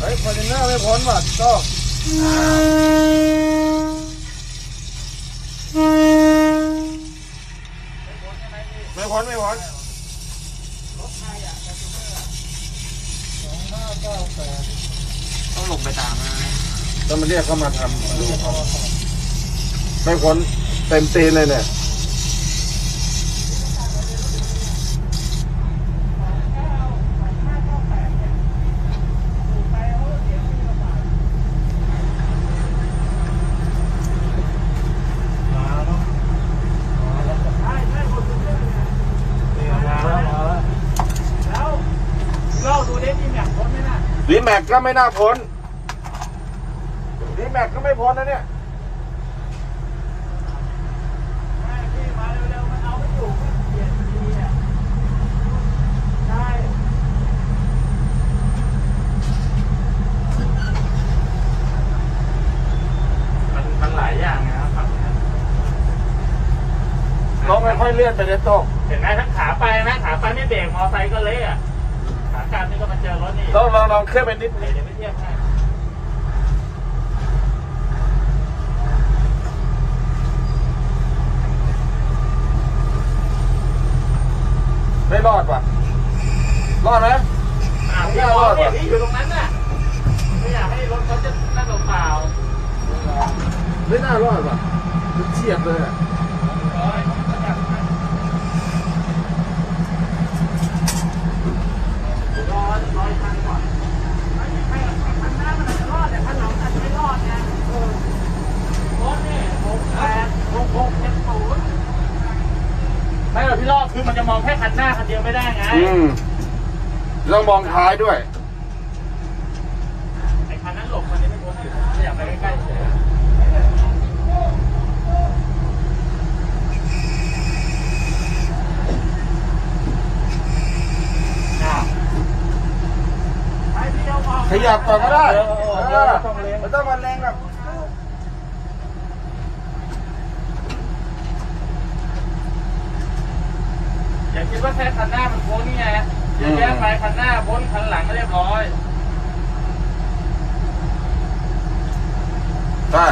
เฮ้ยฟอร์จูเนอร์ไม่พ้นว่ะโต้ไม่พ้นไม่พ้นต้องลงไปตามนะต้องมาเรียกเข้ามาทำไม่พ้นเต็มตีนเลยเนี่ย เราดูเด็กนี่แม็กพ้นไหมน่ะ รีแม็กก็ไม่น่าพ้นรีแม็กก็ไม่พ้นนะเนี่ยพี่มาเร็วๆมันเอาไม่อยู่มันเปลี่ยนทีอะใช่มันมันหลายอย่างนะครับฝั่งนี้ลองค่อยๆเลื่อนไปเลยโต้งเห็นไหมทั้งขาไปนะขาไปไม่เบรกมอไซค์ก็เละอะ ขากลับนี่ก็มาเจอรถนี่ต้องลองลองเคลื่อนไปนิดนึงเดี๋ยวไม่เทียบให้ไม่รอดว่ะ รอดไหมอ่าพี่รถเนี่ยพี่อยู่ตรงนั้นน่ะ ไม่อยากให้รถเขาจะนั่งเปล่าไม่น่ารอดว่ะมันเฉียบเลยอะ ๆร้อยเขาจับนะรอร้อยคันก่อนไม่มีใครคันหน้ามันอาจจะรอดแต่คันหลังอาจจะไม่รอดนะเออรถเนี่ยหกแปดหกหกเจ็ดศูนย์ไม่หรอกพี่รอบคือมันจะมองแค่คัน หน้าคันเดียวไม่ได้ไงอืมต้องมองท้ายด้วย ไอ้คันนั้นหลบมันยังไม่พ้นอยู่ไม่อยากไปใกล้ๆเฉยอ้าวไปเดียวพอขยับก่อนก็ได้เออเอเอออต้องเลี้ยงมันต้องมาแรงแบบ อย่า คิดว่าแค่คันหน้ามันพ้นไงอย่าแยกไปคันหน้าพ้นคันหลังก็เรียบร้อยได้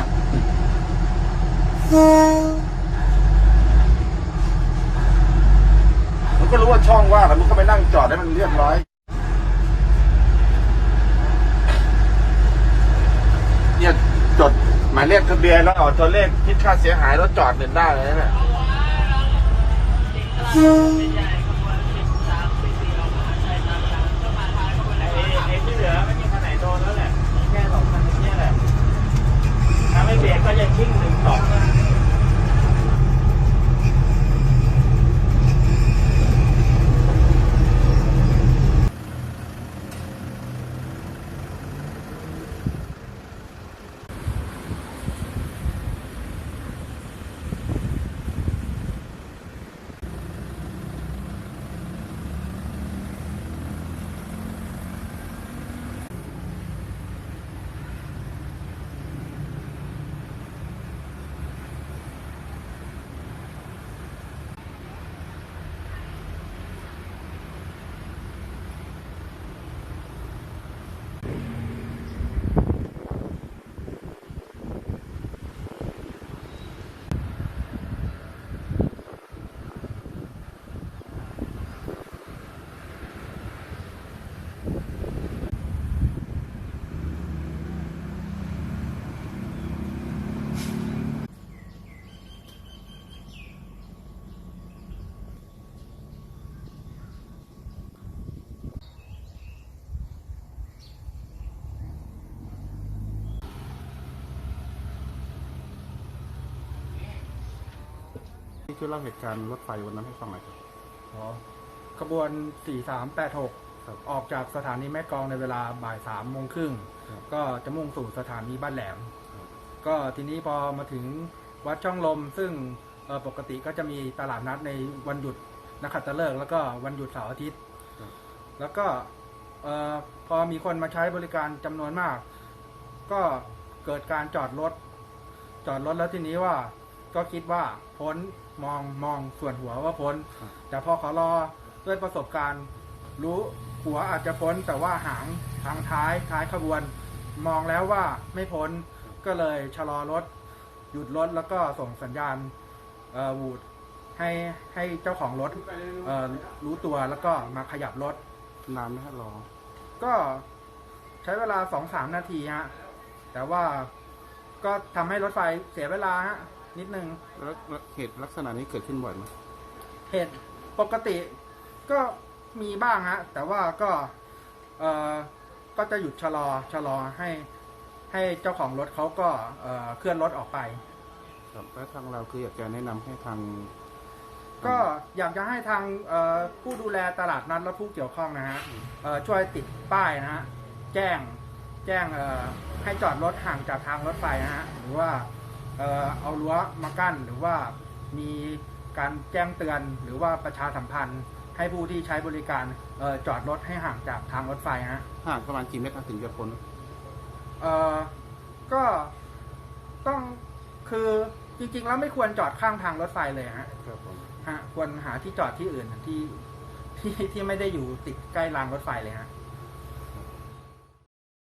มันก็รู้ว่าช่องว่างแล้วมันก็ไปนั่งจอดให้มันเรียบร้อย เนี่ยจดหมายเลขทะเบียนแล้วเอาตัวเลขคิดค่าเสียหายรถจอดเดินได้เลยนะเนี่ย ไอ้ไอ้ที่เหลือไม่มีคันไหนโดนแล้วแหละมีแค่สองคันนี้แหละถ้าไม่เบรกก็ยังชิ่งหนึ่งสองนะ ช่วยเล่าเหตุการณ์รถไฟวันนั้นให้ฟังหน่อยครับ อ๋อขบวน4386 ออกจากสถานีแม่กลองในเวลาบ่ายสามโมงครึ่งก็จะมุ่งสู่สถานีบ้านแหลมก็ทีนี้พอมาถึงวัดช่องลม ซึ่งเอ่อปกติก็จะมีตลาดนัดในวันหยุดนักขัตฤกษ์แล้วก็วันหยุดเสาร์อาทิตย์แล้วก็เอ่อพอมีคนมาใช้บริการจำนวนมาก ก็เกิดการจอดรถ จอดรถแล้วทีนี้ว่า ก็คิดว่าพ้นมองมองส่วนหัวว่าพ้น แต่พอเขารอด้วยประสบการณ์ รู้หัวอาจจะพ้น แต่ว่าหางทางท้ายท้ายขบวน มองแล้วว่าไม่พ้นก็เลยชะลอรถ หยุดรถแล้วก็ส่งสัญญาณเอ่อวูดให้ให้เจ้าของรถเอ่อรู้ตัวแล้วก็มาขยับรถนานไหมฮะรอ ก็ใช้เวลาสองสามนาทีฮะแต่ว่าก็ทำให้รถไฟเสียเวลาฮะ นิดนึงแล้วเหตุลักษณะนี้เกิดขึ้นบ่อยไหมเหตุปกติก็มีบ้างฮะ แต่ว่าก็เออก็จะหยุดชะลอชะลอให้ให้เจ้าของรถเขาก็เอ่อเคลื่อนรถออกไป ครับแล้วทางเราคืออยากจะแนะนำให้ทางก็อยากจะให้ทางเอ่อผู้ดูแลตลาดนัดและผู้เกี่ยวข้องนะฮะเอ่อช่วยติดป้ายนะฮะแจ้งแจ้งเอ่อให้จอดรถห่างจากทางรถไฟนะฮะหรือว่า เอ่อเอารั้วมากั้นหรือว่ามีการแจ้งเตือนหรือว่าประชาสัมพันธ์ ให้ผู้ที่ใช้บริการเอ่อจอดรถให้ห่างจากทางรถไฟฮะห่างประมาณกี่เมตรถึงจะพ้นเอ่อก็ต้องคือจริง ๆ แล้วไม่ควรจอดข้างทางรถไฟเลยฮะครับผมฮะควรหาที่จอดที่อื่นที่ที่ที่ไม่ได้อยู่ติดใกล้รางรถไฟเลยฮะ